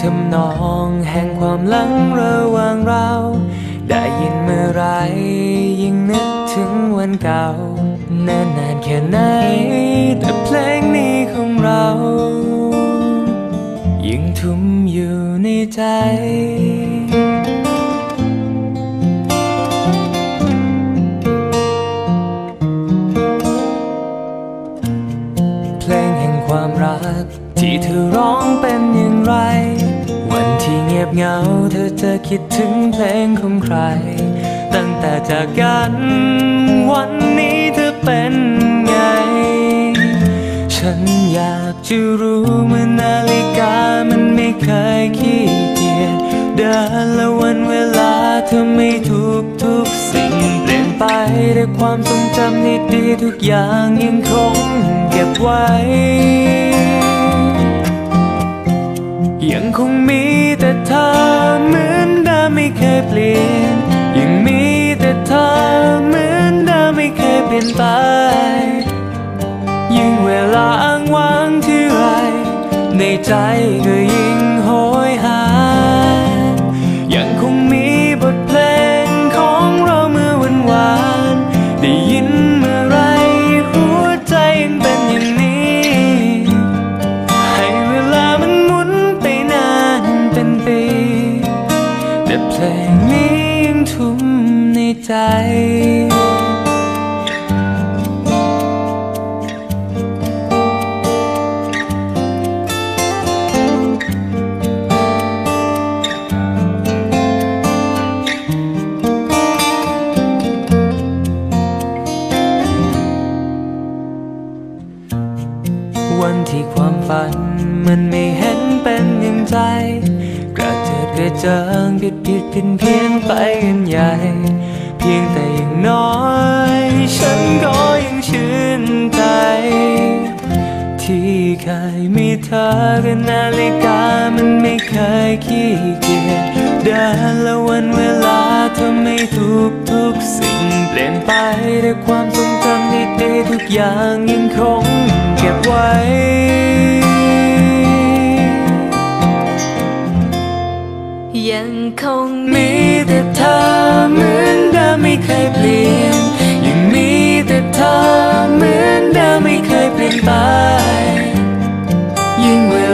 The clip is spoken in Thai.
ทำนองแห่งความหลังระหว่างเรา ได้ยินเมื่อไรยิ่งนึกถึงวันเก่า นานนานแค่ไหน ความรัก ที่เธอร้องเป็นอย่างไร วันที่เงียบเหงา เธอจะคิดถึงเพลงของใคร ตั้งแต่จากกันวันนี้เธอเป็นไง ฉันอยากจะรู้เมื่อนาฬิกามันไม่เคยขี้เกียจเดินและวันเวลาเธอไม่ทุกทุก แต่ความทรงจำดีๆทุกอย่างยังคงเก็บไว้ ยังคงมีแต่เธอเหมือนเดิมไม่เคยเปลี่ยน ยังมีแต่เธอเหมือนเดิมไม่เคยเปลี่ยนไป ยิ่งเวลาอ้างว้างที่ไรในใจก็ยิ่ง เป็นปีแต่เพลงนี้ยังทุ่มในใจ วันที่ความฝันมันไม่เห็นเป็นอย่างใจ จิดกระเจิงผิดผิดผินเพี้ยนไปกันใหญ่ เพียงแต่อย่างน้อย ฉันก็ยังชื่นใจ ที่เคยมีเธอกับนาฬิกามันไม่เคยขี้เกียจเดินและวันเวลาเธอไม่ทุกทุกสิ่งเปลี่ยนไปแต่ความทรงจำดีๆทุกอย่างยังคงเก็บไว้ ยิ่ง